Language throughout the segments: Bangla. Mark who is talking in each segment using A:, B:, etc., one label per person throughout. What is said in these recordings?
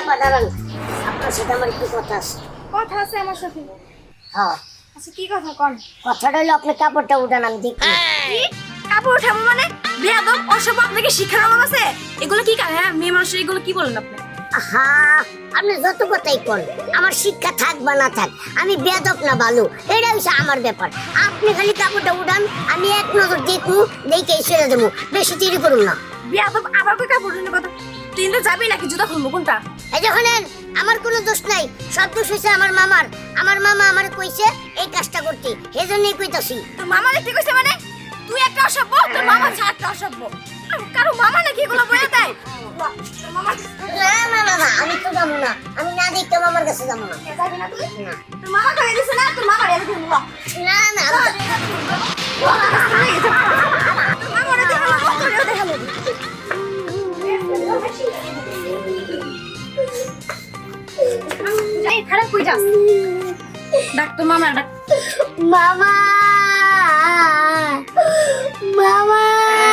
A: আপা দাঁড়ান। আপনার সাথে আমার কথা আছে।
B: কথা আছে আমার সাথে?
A: হ্যাঁ।
B: আচ্ছা কি কথা কন?
A: কথাটা হলো আপনি কাপড়টা উঠান আমি দেখি।
B: কাপড় উঠাবো মানে? বেয়াদব অসব আপনাকে শিক্ষার অভাব আছে? এগুলো কি কাজ হ্যাঁ মেয়ে মানুষের এগুলো কি বলেন আপনি?
A: আপনি যত কথাই আমার শিক্ষা থাক বা না থাক আমি বেদক না ভালো এটা হচ্ছে আমার ব্যাপার। আপনি খালি কাপড়টা উঠান আমি এক নজর দেখব দেখে ছেড়ে দেবো বেশি দেরি করুন না।
B: বেয়াদব আবার কই কাপড় উঠানোর কথা? তুই তো যাবি নাকি জুতা খুলবো কোনটা?
A: এই যে শোনেন আমার কোনো দোষ নাই। সব দোষ হয়েছে আমার মামার। আমার মামা আমার কইছে এই কাজটা করতে। এই জন্যই কইতাছি।
B: তোর মামা দেখতে কইছে মানে? তুই একটা অসভ্য তোর মামা হচ্ছে একটা অসভ্য। কারও মামা নাকি এগুলো বলে দেয়?
A: না না না না আমি তো যাব না। আমি না দেখতে মামার কাছে যাব না।
B: তোর মামা দিছে না তোর মামা
A: না না।
B: যাস। ডাক তোর মামা ডাক।
A: মামা! মামা!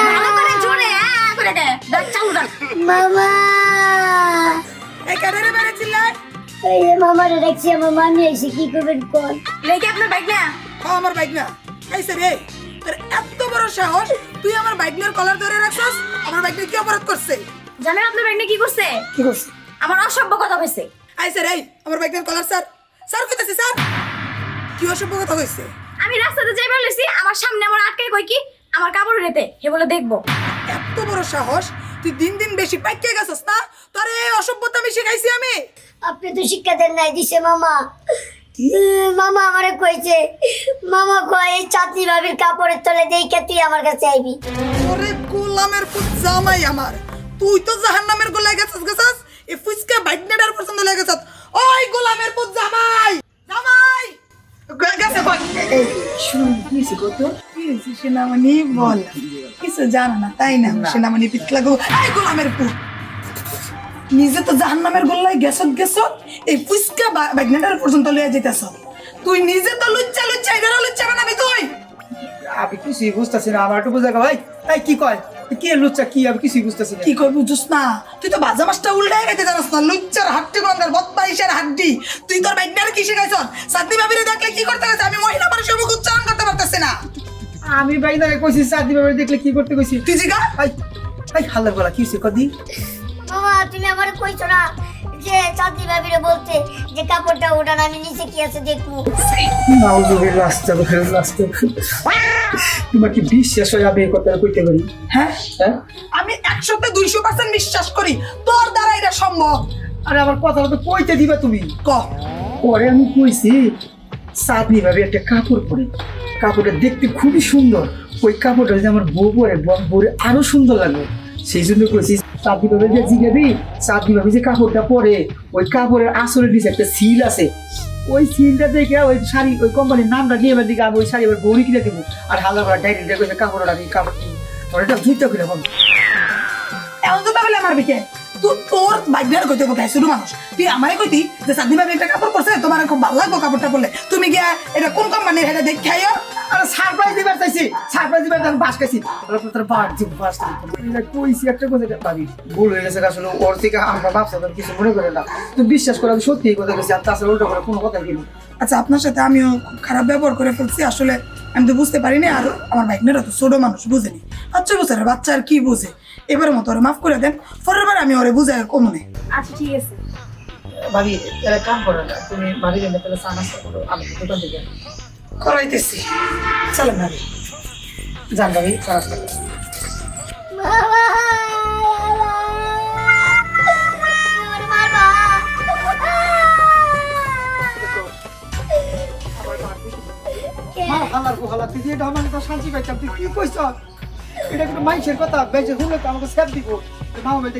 B: ভালো করে জোরে আ করে দে। ডাক চালু ডাক।
A: মামা!
C: এই কাদের বেড়ে চিল্লাই
A: এই যে মামারে দেখছি আমার মামি এসে কি করবেন কোন?
B: লেগে আপনার বাইক না?
C: ও আমার বাইক না। আইসে রে তোর এত বড় সাহস তুই আমার বাইক নিয়ে কলার ধরে রাখছস? আমার বাইক নিয়ে কি অপরাধ করছে?
B: জানেন আপনার বাইক না কি করছে?
C: কি করছে?
B: আমার অসভ্য কথা কইছে
C: আইসে রে আমার বাইক নিয়ে কলার স্যার। স্যার কইতাছে স্যার। কি অসভ্য কথা কইছে।
B: আমি রাস্তাতে যাইবার লইছি আমার সামনে আমার আটকে কই কি? আমার কাপড় রেতে হে বলে দেখব।
C: এত বড় সাহস তুই দিন দিন বেশি পাইকে গেছস না? তোর এই অসভ্যতা আমি শিখাইছি আমি।
A: আপনি তো শিক্ষা দেন নাই দিছে মামা। মামা আমারে কইছে মামা কয় এই চাঁদনি ভাবির কাপড়ের তলে দেখে তুই আমার কাছে আইবি।
C: ওরে গোলামের পুত জামাই আমার। তুই তো জাহান্নামের গোলায় গেছস গেছস? এই ফুসকা বাইক নেডার পছন্দ লাগে গেছস ওই গোলামের পুত জামাই! জামাই! গেছে কই? শুনুন কি হয়েছে কত? কি সেনামণি? বল। কিছু জানো না তাই না? সেনামণি পিছলা গো এই গোলামের পুত। নিজে তো জাহান্নামের গোল্লায় গেছত গেছত এই ফুসকা বাইক নেডার পর্যন্ত লইয়া যেতেছ তুই নিজে তো লুচ্চা লুচ্চা এটারও লুচ্চা বানাবি তুই
D: আমি কিছুই বুঝতেছি না আমার একটু বুঝা ভাই এই কি কয়? কি লুচ্চা কি আমি কিছুই বুঝতেছি
C: কি করবি বুঝছ না? তুই তো বাজা মাছটা উল্টাই গেতে জানাস না লুচ্চার হাড্ডি গঙ্গার বদমাইশের হাড্ডি। তুই তোর বাইকনার কি শিখাইছ? সাদনি ভাবিরে দেখলে কি করতে গেছে? আমি মহিলা মানুষের মুখ উচ্চারণ করতে পারতেছি না।
D: আমি ভাই না কইছি সাদি বাবা দেখলে কি করতে কইছি?
C: তুই জিগা।
D: এই এই হাল্লার গলা কি হইছে? কদি।
A: মামা তুমি আমারে কইছো না যে চাঁদনি ভাবিরে বলতে যে কাপড়টা ওঠান আমি নিচে কি আছে দেখব?
D: নাউজুবিল্লাহ আস্তাগফিরুল্লাহ আস্তাগফিরুল্লাহ তোমার কি বিশ্বাস হয় আমি এই কথাটা কইতে পারি?
C: হ্যাঁ?
D: হ্যাঁ?
C: আমি একশোতে দুইশো পার্সেন্ট বিশ্বাস করি। তোর দ্বারা এটা সম্ভব।
D: আরে আমার কথাটা তো কইতে দিবা তুমি।
C: ক?
D: পরে আমি কইছি সাদনি ভাবে একটা কাপড় পরে। কাপড়টা দেখতে খুবই সুন্দর। ওই কাপড়টা যদি আমার বউ পরে বউরে আরও সুন্দর লাগবে সেই জন্য কইছি সাদনি ভাবে যে জিগাবি সাদনি ভাবে যে কাপড়টা পরে। ওই কাপড়ের আসলে দিছে একটা সিল আছে। ওই সিনটা দেখে ওই শাড়ি, ওই কোম্পানির নামটা নিয়ে এবার দিকে আমি ওই শাড়ি এবার গৌরী কিনে দেবো। আর হালকা করে ডাইরেক্ট দেখে কাপড়টা আমি কাপড় কিনি। ওটা ধুইতে কিনে
C: এমন তো তাহলে আমার বিকে। তুই তোর বাইকনার কইতে কোথায় শুরু মানুষ। তুই আমারে কইতি যে ভাবি একটা কাপড় পরছে, তোমার খুব ভালো লাগবো কাপড়টা পরলে। তুমি গিয়া এটা কোন কোম্পানির এটা দেখে আইও।
D: আরে সারপ্রাইজ দিবার চাইছি সারপ্রাইজ দিবার আমি বাস খাইছি। তোর বাস দিব বাস কইছি একটা কথা ভাবি? ভুল হয়ে গেছে আসলে ওর থেকে আমরা ভাবছি তোর কিছু মনে করে না। তুই বিশ্বাস করে আমি সত্যি এই কথা গেছি আর তাছাড়া উল্টো করে কোনো কথা কিনি
C: আচ্ছা আপনার সাথে আমিও খারাপ ব্যবহার করে ফেলছি আসলে আমি তো বুঝতে পারিনি আর আমার বাইকনারা তো ছোট মানুষ বুঝেনি। আচ্ছা বছরের বাচ্চা আর কি বুঝে? এবারের মতো ওরে মাফ করে দেন পরের বার আমি ওরে বুঝাই কমনে
B: আচ্ছা ঠিক আছে।
D: ভাবি তাহলে কাম করো না তুমি ভাবি গেলে তাহলে করো আমি দোকান থেকে।
C: করাইতেছি। চলেন ভাবি।
D: যান ভাবি
A: আমারে
D: মা হালা কি কথা। বেজে শুনলে তো আমাকে সেভ দিব। মামা বেটে